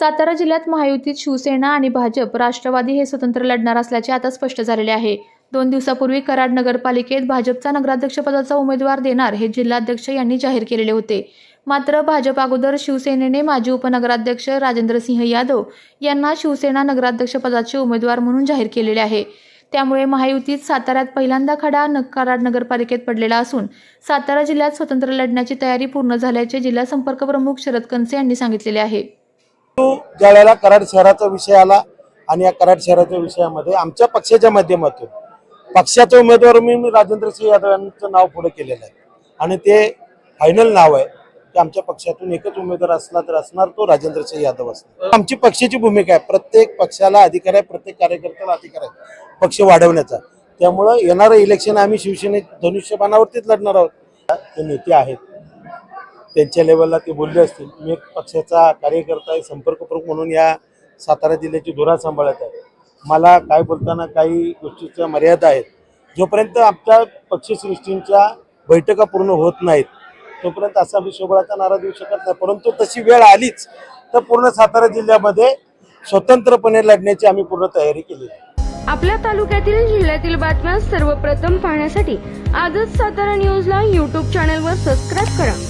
सातारा जिल्ह्यात महायुतीत शिवसेना आणि भाजप राष्ट्रवादी हे स्वतंत्र लढणार असल्याचे आता स्पष्ट झालेले आहे. दोन दिवसापूर्वी कराड नगरपालिकेत भाजपचा नगराध्यक्षपदाचा उमेदवार देणार हे जिल्हाध्यक्ष यांनी जाहीर केलेले होते. मात्र भाजप अगोदर शिवसेनेने माजी उपनगराध्यक्ष राजेंद्रसिंह यादव यांना शिवसेना नगराध्यक्षपदाचे उमेदवार म्हणून जाहीर केलेले आहे. त्यामुळे महायुतीत साताऱ्यात पहिल्यांदा खडा न कराड नगरपालिकेत पडलेला असून सातारा जिल्ह्यात स्वतंत्र लढण्याची तयारी पूर्ण झाल्याचे जिल्हा संपर्क प्रमुख शरद कनसे यांनी सांगितलेले आहे. ज्या वेळेला कराड शहराचा विषय आला आणि या कराड शहराच्या विषयामध्ये आमच्या पक्षाच्या माध्यमातून पक्षाचा उमेदवार मी मी राजेंद्र सिंह यादव यांचं नाव पुढे केलेलं आहे. आणि ते फायनल नाव आहे की आमच्या पक्षातून एकच उमेदवार असला तर असणार तो राजेंद्र सिंह यादव असणार. आमची पक्षाची भूमिका आहे प्रत्येक पक्षाला अधिकार आहे प्रत्येक कार्यकर्त्याला अधिकार आहे पक्ष वाढवण्याचा. त्यामुळं येणारं इलेक्शन आम्ही शिवसेने धनुष्यबाणावरतीच लढणार आहोत. ते नेते आहेत. त्यांच्या लेवलला ते बोलले असतील. मी एक पक्षाचा कार्यकर्ता आहे संपर्क प्रमुख म्हणून या सातारा जिल्ह्याची धुरा सांभाळत आहे. मला काय बोलताना काही गोष्टीच्या मर्यादा आहेत. जोपर्यंत आमच्या पक्षश्रेष्ठींच्या बैठका पूर्ण होत नाहीत तोपर्यंत असा मी शोभळाचा नारा देऊ शकत नाही. परंतु तशी वेळ आलीच तर पूर्ण सातारा जिल्ह्यामध्ये स्वतंत्रपणे लढण्याची आम्ही पूर्ण तयारी केली आहे. आपल्या तालुक्यातील जिल्ह्यातील बातम्या सर्वप्रथम पाहण्यासाठी आजच सातारा न्यूजला यूट्यूब चॅनलवर सबस्क्राईब करा.